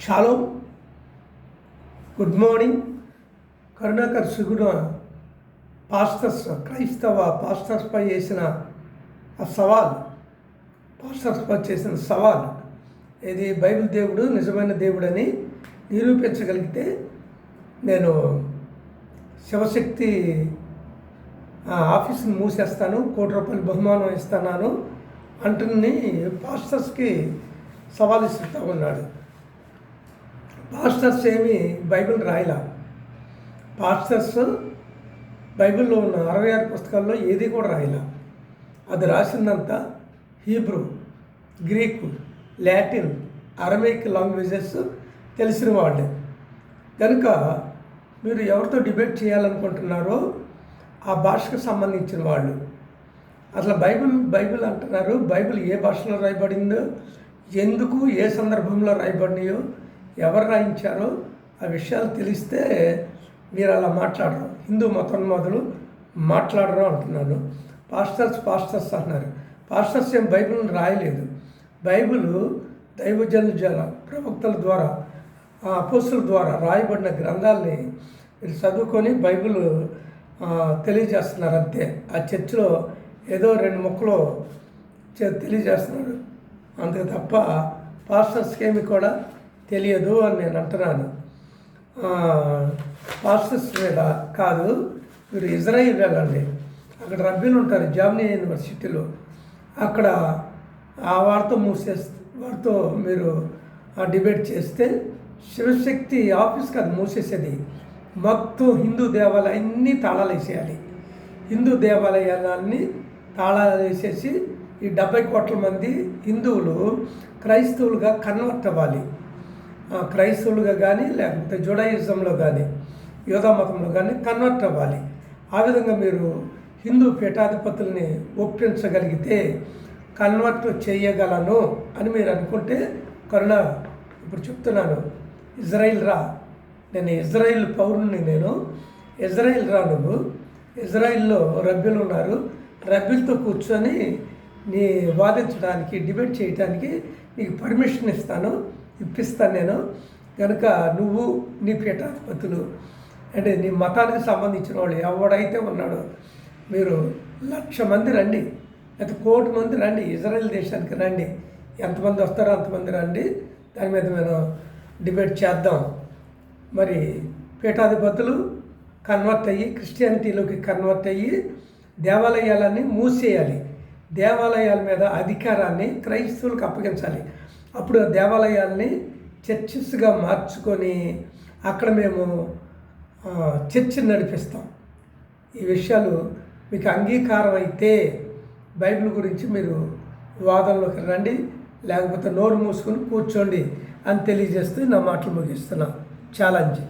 Shallow good morning Karunakar Suguna pastors క్రైస్తవ పాస్టర్స్పై చేసిన ఆ సవాల్ పాస్టర్స్పై చేసిన సవాల్ ఇది బైబిల్ దేవుడు నిజమైన దేవుడని నిరూపించగలిగితే నేను శివశక్తి ఆఫీస్ని మూసేస్తాను కోటి రూపాయలు బహుమానం ఇస్తున్నాను అంటుని పాస్టర్స్కి సవాల్ ఇస్తూ ఉన్నాడు. పాస్టర్స్ ఏమి బైబిల్ రాయలా? పాస్టర్స్ బైబిల్లో ఉన్న అరవై ఆరు పుస్తకాల్లో ఏది కూడా రాయలా? అది రాసిందంతా Hebrew Greek Latin Aramaic languages తెలిసిన వాళ్ళే. కనుక మీరు ఎవరితో డిబేట్ చేయాలనుకుంటున్నారో ఆ భాషకు సంబంధించిన వాళ్ళు. అసలు బైబిల్ బైబిల్ అంటున్నారు బైబిల్ ఏ భాషలో రాయబడిందో ఎందుకు ఏ సందర్భంలో రాయబడినాయో ఎవరు రాయించారో ఆ విషయాలు తెలిస్తే మీరు అలా మాట్లాడరు. హిందూ మతం మొదలు మాట్లాడరు అంటున్నాను. పాస్టర్స్ పాస్టర్స్ అన్నారు పాస్టర్స్ ఏం బైబిల్ని రాయలేదు. బైబిల్ దైవజనుల ద్వారా ప్రవక్తల ద్వారా అపోస్తుల ద్వారా రాయబడిన గ్రంథాలని మీరు చదువుకొని బైబిల్ తెలియజేస్తున్నారు అంతే. ఆ చర్చిలో ఏదో రెండు మొక్కలు తెలియజేస్తున్నారు. అంతే తప్ప పాస్టర్స్కి ఏమి కూడా తెలియదు అని నేను అంటున్నాను. పాస్టర్స్ మీద కాదు మీరు ఇజ్రాయిల్ వెళ్ళండి. అక్కడ రబ్బీలు ఉంటారు జామినీ యూనివర్సిటీలో. అక్కడ ఆ వారితో మూసేస్తే వారితో మీరు ఆ డిబేట్ చేస్తే శివశక్తి ఆఫీస్కి అది మూసేసేది. మొత్తం హిందూ దేవాలయాన్ని తాళాలు వేసేయాలి హిందూ దేవాలయాలన్నీ తాళాలు వేసేసి ఈ డెబ్బై కోట్ల మంది హిందువులు క్రైస్తవులుగా కన్వర్ట్ అవ్వాలి. క్రైస్తవులుగా కానీ లేకపోతే జుడాయిజంలో కానీ యోధా మతంలో కానీ కన్వర్ట్ అవ్వాలి. ఆ విధంగా మీరు హిందూ పీఠాధిపతుల్ని ఒప్పించగలిగితే కన్వర్ట్ చేయగలను అని మీరు అనుకుంటే కరుణ ఇప్పుడు చెప్తున్నాను. ఇజ్రాయిల్ రా. నేను ఇజ్రాయిల్ పౌరుని నేను. ఇజ్రాయిల్ రా నువ్వు. ఇజ్రాయిల్లో రబ్బీలు ఉన్నారు. రబ్బీలతో కూర్చొని నీ వాదించడానికి డిబేట్ చేయడానికి నీకు పర్మిషన్ ఇస్తాను. ఇప్పిస్తాను నేను. కనుక నువ్వు నీ పీఠాధిపతులు అంటే నీ మతానికి సంబంధించిన వాళ్ళు ఎవడైతే ఉన్నాడో మీరు లక్ష మంది రండి. లేకపోతే కోటి మంది రండి. ఇజ్రాయెల్ దేశానికి రండి. ఎంతమంది వస్తారో అంతమంది రండి. దాని మీద మేము డిబేట్ చేద్దాం. మరి పీఠాధిపతులు కన్వర్ట్ అయ్యి క్రిస్టియానిటీలోకి కన్వర్ట్ అయ్యి దేవాలయాలన్నీ మూసేయాలి. దేవాలయాల మీద అధికారాన్ని క్రైస్తవులకు అప్పగించాలి. అప్పుడు దేవాలయాల్ని చర్చిస్గా మార్చుకొని అక్కడ మేము చర్చిని నడిపిస్తాం. ఈ విషయాలు మీకు అంగీకారం అయితే బైబిల్ గురించి మీరు వాదనలోకి రండి లేకపోతే నోరు మూసుకొని కూర్చోండి అని తెలియజేస్తూ నా మాటలు ముగిస్తున్నా. ఛాలెంజ్.